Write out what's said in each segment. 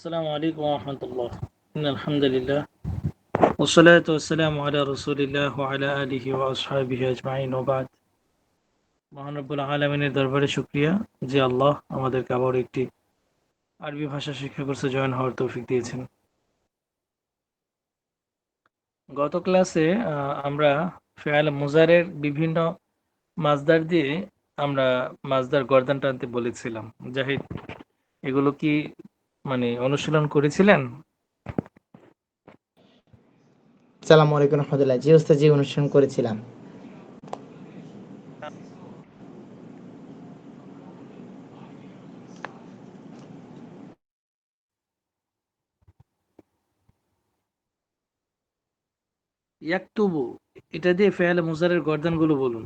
السلام عليكم ورحمة الله إن الحمد لله والصلاة والسلام على رسول الله وعلى آله وأصحابه أجمعين وبعد মহানব্বুল আলমিনের দরবারে শুক্রিয়া যে আল্লাহ আমাদেরকে আবার একটি আরবি ভাষা শিক্ষা কোর্সে জয়েন হওয়ার তৌফিক দিয়েছেন গত ক্লাসে আহ, আমরা ফেয়াল মুজারের বিভিন্ন মাজদার দিয়ে আমরা মাজদার গর্দান টানতে বলেছিলাম জাহিদ এগুলো কি মানে অনুশীলন করেছিলেন? সালামু আলাইকুম রহমতুল্লাহ। জি ওস্তাদ জি অনুষ্ঠান করেছিলাম। ইয়াকতুবু এটা দিয়ে ফেয়ালে মুজারের গর্দানগুলো বলুন।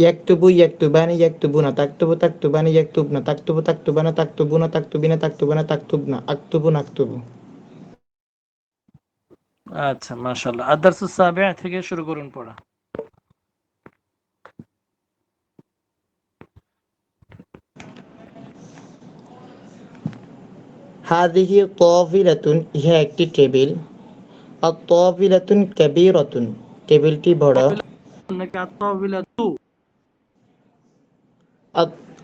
ইয়াকতুবু ইয়াকতুবানি ইয়াকতুবুনা তাকতুবু তাকতুবানি ইয়াকতুবনা তাকতুবু তাকতুবানা তাকতুবুনা তাকতুবিনা তাকতুবানা তাকতুবনা আকতুবু নাকতুবু আচ্ছা মাশাআল্লাহ। আদারসু সাবিআ থেকে শুরু করুন পড়া। হাদিহি ইহা একটি টেবিল। আর তাফিলাতুন কাবীরাতুন। টেবিলটি বড়। নাকি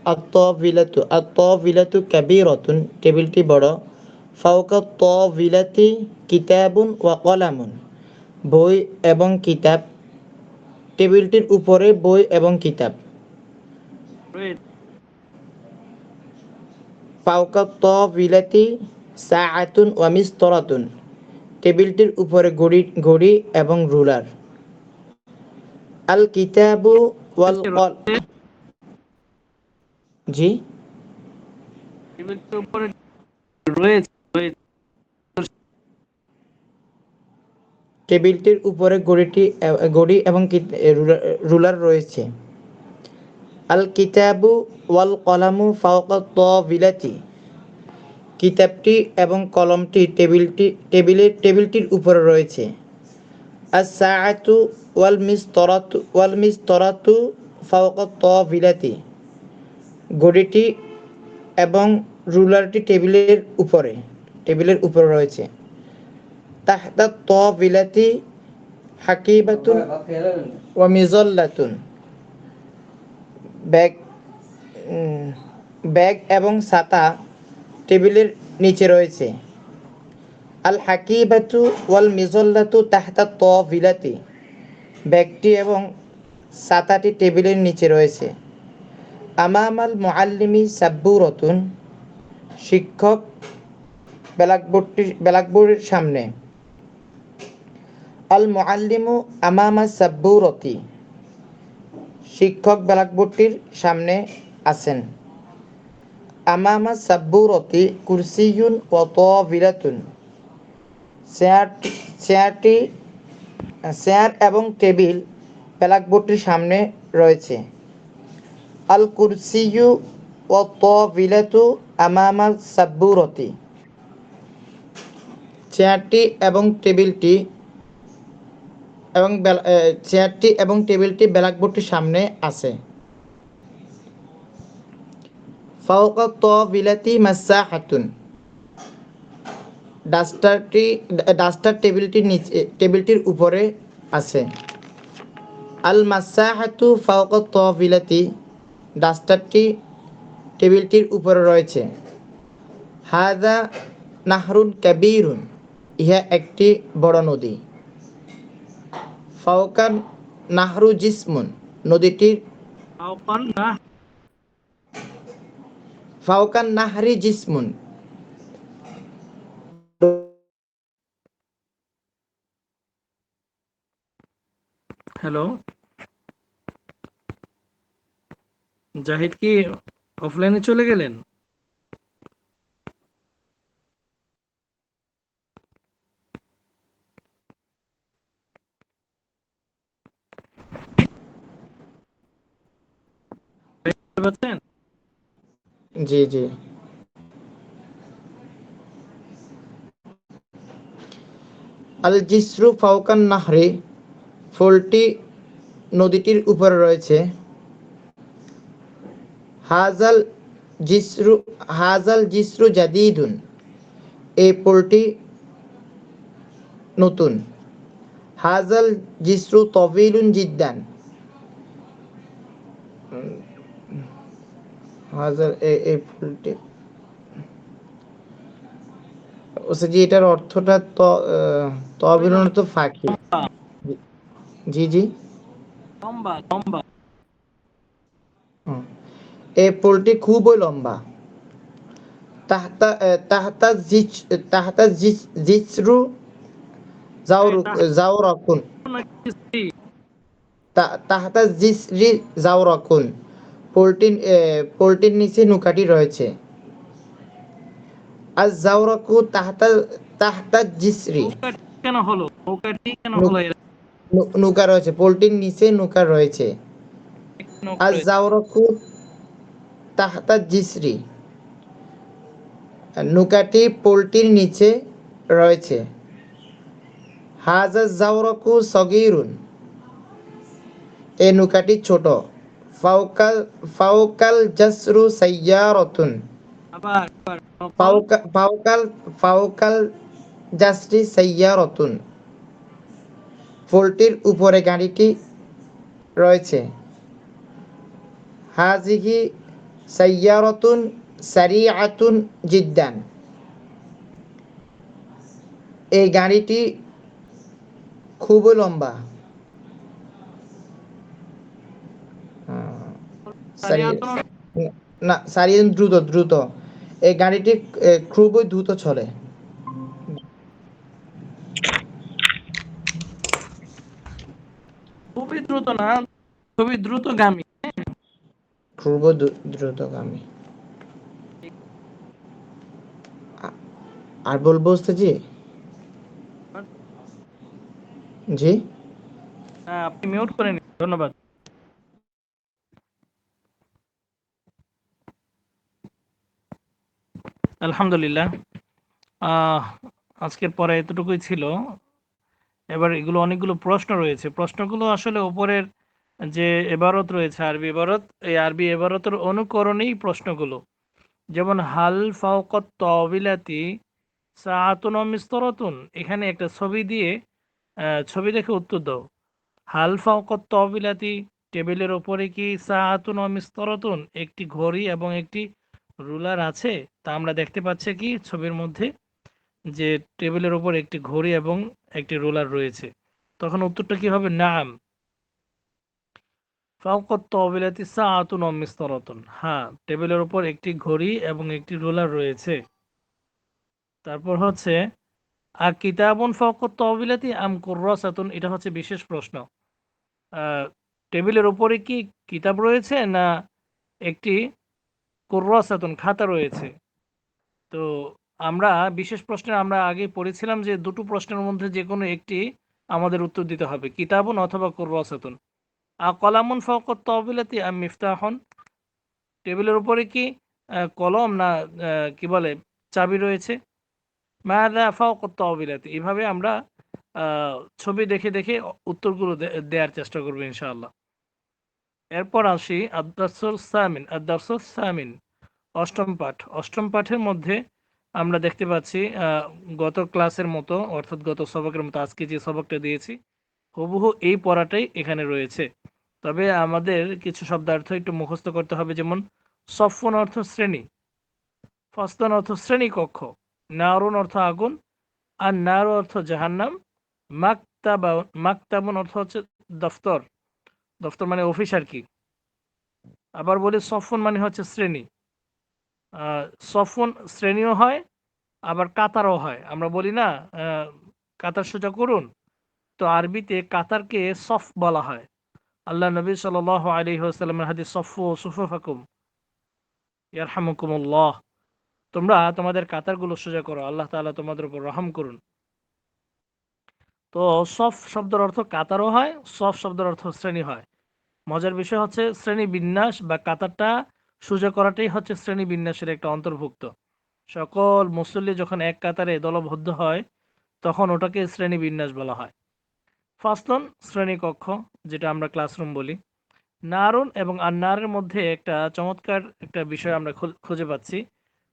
আত্তাবিলাতু আত্তাফিলাতু কাবীরাতুন। টেবিলটি বড়। ফাওকা তাফিলাতি কিতাবুন ওয়া কলামুন। বই এবং কিতাব। টেবিলটির উপরে বই এবং কিতাব. ফাওকা তাফিলাতি সাআতুন ওয়া মিসতরাতুন। টেবিলটির উপরে ঘড়ি ঘড়ি এবং রুলার। আল কিতাবু ওয়াল কল জি। টেবিলটির উপরে এ- ঘড়ি এবং রুলার রয়েছে। আল কিতাবু ওয়াল কলামু ফাওকা তাফিলাতি। কিতাবটি এবং কলমটি টেবিলটি টেবিলের টেবিলটির উপরে রয়েছে। আর সাআতু ওয়াল মিসতরাতু ওয়াল মিসতরাতু ফাওকা তাফিলাতি। ঘড়িটি এবং রুলারটি টেবিলের উপরে টেবিলের উপরে রয়েছে। তাহতা তাফিলাতি হাকিবাতুন ওয়া মিজাল্লাতুন। ব্যাগ ব্যাগ এবং ছাতা টেবিলের নিচে রয়েছে। আল হাকিবাতু ওয়াল মিজল্লাতু তাহতা বিলাতি ব্যাগটি এবং ছাতাটি টেবিলের নিচে রয়েছে। আমামাল মুআল্লিমি সাব্বুরতুন, শিক্ষক ব্ল্যাকবোর্ডটি ব্ল্যাকবোর্ডের সামনে। আল মুআল্লিমু আমামা সাব্বুরতি, শিক্ষক ব্ল্যাকবোর্ডটির সামনে আছেন। আমামা সাব্বুরতি কুরসিয়ুন ওয়া তাবিলাতুন চেয়ারটি চেয়ারটি, চেয়ার এবং টেবিল ব্ল্যাকবোর্ডটির সামনে রয়েছে। আল কুরসিয়ু ওয়া তাবিলাতু আমামা সাব্বুরতি। চেয়ারটি এবং টেবিলটি এবং চেয়ারটি এবং টেবিলটি ব্ল্যাকবোর্ডটির সামনে আছে। ফাওকা তাবিলাতি মাসাহাতুন। ডাস্টারটি ডাস্টার টেবিলটির নিচে টেবিলটির উপরে আছে। আল মাসাহাতু ফাওকা তাবিলাতি ডাস্টারটি টেবিলটির উপরে রয়েছে। হাদা নাহরুন কাবীরুন ইহা একটি বড় নদী। ফাওকান নাহরু জিসমুন নদীটির ফাওকান নাহরি জিসমুন। হ্যালো জাহিদ কি অফলাইনে চলে গেলেন? জি জি। আল জিসরু ফাওকান নাহরি ফুলটি নদীটির উপরে রয়েছে। হাজাল জিসরু হাজাল জিসরু জাদিদুন। এই পোলটি নতুন। হাজাল জিসরু তবিলুন জিদ্দান। এই পোলটি। ওসে জি এটার অর্থটা ত তবিলুন তো ফাঁকি। জি জি। লম্বা লম্বা। এই পোলটি খুবই লম্বা। তাহতা এ, তাহতা জিচ তাহতা জিচ জিচরু জাওরু জাওরাকুন নাকি স্ত্রী? তা- তাহতা জিসরি জাওরাকুন পোলটির নিচে নৌকাটি রয়েছে। আর জাওরাকু তাহতা তাহতা জিসরি কেন হলো? নৌকাটি কেন হলো নৌকা রয়েছে। পোলটির নিচে নৌকা রয়েছে। আর। জাওরাকু তাহতা জিসরি। নৌকাটি পোলটির নিচে রয়েছে। হাজা জাওরাকু সগীরুন। এই নৌকাটি ছোট। ফাউকাল ফাউকাল জাসরু সাইয়ারাতুন। ফাউকাল ফাউকাল জাসরি সাইয়ারাতুন। পোলটির উপরে গাড়িটি রয়েছে। হাজিহি জিদ্দান এই গাড়িটি খুবই লম্বা। সারিয়াতুন না সারিয়ান দ্রুত দ্রুত। এই গাড়িটি খুবই দ্রুত চলে। খুবই দ্রুত না, খুবই দ্রুতগামী। দ্রু- দ্রুতগামী। আর বলব জি? জি? হ্যাঁ, আপনি মিউট করে নিন ধন্যবাদ। আলহামদুলিল্লাহ। আজকের পরে এতটুকুই ছিল। এবার এগুলো অনেকগুলো প্রশ্ন রয়েছে। প্রশ্নগুলো আসলে উপরের যে এবারত রয়েছে আরবি এবারত, এই আরবি এবারতের অনুকরণেই প্রশ্নগুলো। যেমন, হাল ফাওকত তবিলাতি সাআতুন ও মিস্তরাতুন? এখানে একটা ছবি দিয়ে ছবি দেখে উত্তর দাও। হাল ফাওকত তবিলাতি টেবিলের ওপরে কি সাআতুন ও মিস্তরাতুন? একটি ঘড়ি এবং একটি রুলার আছে? তা আমরা দেখতে পাচ্ছি কি ছবির মধ্যে, যে টেবিলের ওপর একটি ঘড়ি এবং একটি রুলার রয়েছে। তখন উত্তরটা কি হবে? নাম। ফাওকত তবিলাতি সাআতুন ও মিস্তরাতুন। হ্যাঁ টেবিলের ওপর একটি ঘড়ি এবং একটি রুলার রয়েছে। তারপর হচ্ছে আর কিতাবুন ফাওকত তবিলাতি আম কুররাসাতুন? এটা হচ্ছে বিশেষ প্রশ্ন। টেবিলের উপরে কি কিতাব রয়েছে না একটি কুররাসাতুন, খাতা রয়েছে? তো আমরা, বিশেষ প্রশ্নে আমরা আগে পড়েছিলাম যে দুটো প্রশ্নের মধ্যে যে কোনো একটি আমাদের উত্তর দিতে হবে, কিতাবুন অথবা কুররাসাতুন। কলামুন ফাওকত তবিলাতি আম মিফতাহন। টেবিলের উপরে কি কলম না কি বলে, চাবি রয়েছে? মায়াদা ফাওকত তবিলাতি এভাবে আমরা ছবি দেখে দেখে উত্তরগুলো দেওয়ার চেষ্টা করব ইনশাআল্লাহ। এরপর আসি আদাসুল সামিন। আদাসুল সামিন, অষ্টম পাঠ। অষ্টম পাঠের মধ্যে আমরা দেখতে পাচ্ছি গত ক্লাসের মতো, অর্থাৎ গত সবকের মতো, আজকে যে সবকটা দিয়েছি, হুবহু এই পড়াটাই এখানে রয়েছে। তবে আমাদের কিছু শব্দার্থ একটু মুখস্থ করতে হবে, যেমন সফন অর্থ শ্রেণি, ফস্তন অর্থ শ্রেণি কক্ষ, নারুন অর্থ আগুন, আর নারু অর্থ জাহান্নাম, মাকতাবা, মাকতাবুন অর্থ হচ্ছে দফতর দফতর মানে অফিস আর কি। আবার বলি সফন মানে হচ্ছে শ্রেণি সফন শ্রেণীও হয়, আবার কাতারও হয়। আমরা বলি না কাতার সোজা করুন, তো আরবিতে কাতারকে সফ বলা হয়। আল্লাহ নবী সাল আলী সাল্লামের হাদিস, সফু সুফাকুম ইয়ারহামুকুমুল্লাহ। তোমরা তোমাদের কাতারগুলো সোজা করো, আল্লাহ তাআলা তোমাদের উপর রহম করুন। তো সফ শব্দের অর্থ কাতারও হয়, সফ শব্দের অর্থ শ্রেণি হয়। মজার বিষয় হচ্ছে শ্রেণি বিন্যাস বা কাতারটা সোজা করাটাই হচ্ছে শ্রেণি বিন্যাসের একটা অন্তর্ভুক্ত। সকল মুসল্লি যখন এক কাতারে দলবদ্ধ হয়, তখন ওটাকে শ্রেণি বিন্যাস বলা হয়। ফাস্তন শ্রেণীকক্ষ যেটা আমরা ক্লাসরুম বলি। নারুন এবং আন্নারের মধ্যে একটা চমৎকার একটা বিষয় আমরা খুঁজে পাচ্ছি।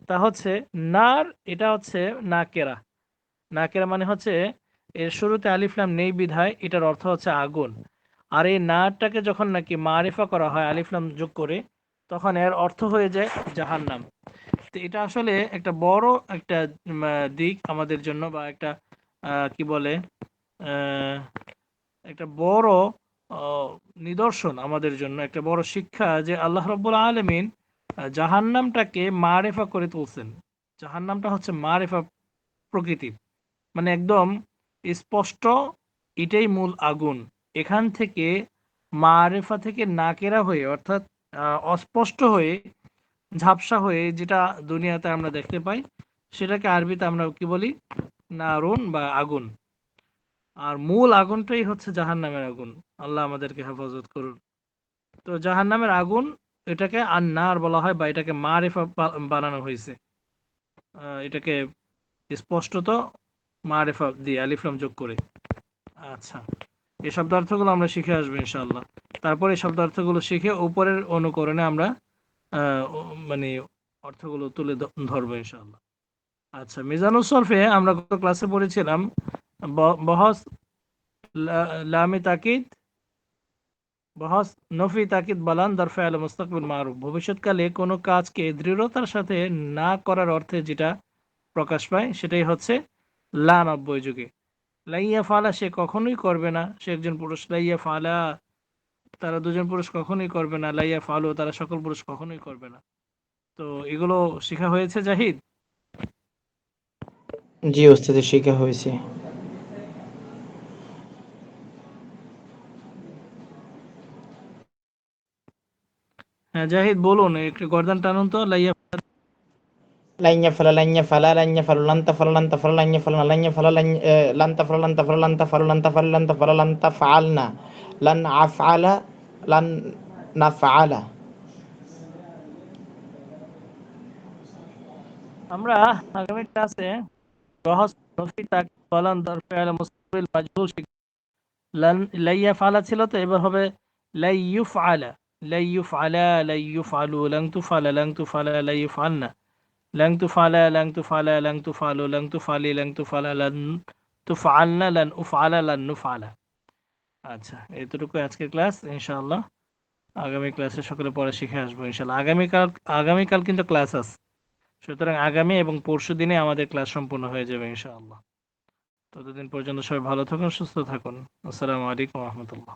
তা হচ্ছে, নার এটা হচ্ছে নাকেরা। নাকেরা মানে হচ্ছে, এর শুরুতে আলিফলাম নেই বিধায়, এটার অর্থ হচ্ছে আগুন। আর এই নারটাকে যখন নাকি মারিফা করা হয় আলিফলাম যোগ করে, তখন এর অর্থ হয়ে যায় জাহান্নাম। তো এটা আসলে একটা বড় একটা দিক আমাদের জন্য বা একটা কি বলে একটা বড় নিদর্শন আমাদের জন্য, একটা বড় শিক্ষা যে আল্লাহ রব্বুল আলমিন জাহান্নামটাকে মারেফা করে তুলছেন। জাহান্নামটা হচ্ছে মারেফা প্রকৃতির। মানে একদম স্পষ্ট, এটাই মূল আগুন। এখান থেকে মারেফা থেকে নাকেরা হয়ে, অর্থাৎ অস্পষ্ট হয়ে, ঝাপসা হয়ে যেটা দুনিয়াতে আমরা দেখতে পাই, সেটাকে আরবিতে আমরা কি বলি? নারুন বা আগুন। আর মূল আগুনটাই হচ্ছে জাহান্নামের আগুন। আল্লাহ আমাদেরকে হেফাজত করুন। তো জাহান্নামের আগুন, এটাকে আন্নার বলা হয় বা এটাকে মারেফা বানানো হয়েছে। এটাকে স্পষ্টত মারেফা দিয়ে আলিফলাম যোগ করে। আচ্ছা এই শব্দার্থগুলো আমরা শিখে আসব ইনশাল্লাহ তারপরে এই শব্দার্থগুলো শিখে উপরের অনুকরণে আমরা মানে অর্থগুলো তুলে ধরবো ইনশাআল্লাহ। আচ্ছা মিজানুল সরফে আমরা গত ক্লাসে পড়েছিলাম বহস লামে তাকিদ বহস নফি তাকিদ বালান দরফে আল মুস্তাকবিল মারুফ ভবিষ্যৎকালে কোনো কাজকে দৃঢ়তার সাথে না করার অর্থে যেটা প্রকাশ পায় সেটাই হচ্ছে লা নব্বই যুগে। লাইয়া ফালা সে কখনোই করবে না। সে একজন পুরুষ, লাইয়া ফালা, তারা দুজন পুরুষ কখনোই করবে না। লাইয়া ফালো, তারা সকল পুরুষ কখনোই করবে না। তো এগুলো শেখা হয়েছে জাহিদ? জি ওস্তাদ শেখা হয়েছে। হ্যাঁ, জাহিদ বলুন একটু গর্দান টানুন তো লাইয়া লাইয়া ফালা লাইয়া ফালা লাইয়া লান্তা লান্তা লাইয়া লাইয়া লান্তা লান্তা লান্তা লান্তা লান্তা লান্তা লান আফআলা লান নাফআলা। আমরা আগামী ক্লাসে রহস মাজহুল লাইয়া ফালা ছিল তো এবার হবে লাইয়ুফআলা। লাই ইউফআলা লাই ইউফআলু লাং তুফালা লাং তুফালা লাই ইউফআলনা লাং তুফালা লাং তুফালা লাং তুফালু লাং তুফালি লাং তুফালা লান তুফআলনা লান উফআলা লান নুফআলা আচ্ছা এতটুকু আজকের ক্লাস, ইনশাআল্লাহ। আগামী ক্লাসে সকলে পরে শিখে আসব, ইনশাআল্লাহ। আগামীকাল আগামীকাল কিন্তু ক্লাস আছে। সুতরাং আগামী এবং পরশু দিনে আমাদের ক্লাস সম্পূর্ণ হয়ে যাবে, ইনশাআল্লাহ। ততদিন পর্যন্ত সবাই ভালো থাকুন, সুস্থ থাকুন। আসসালামু আলাইকুম রহমতুল্লাহ।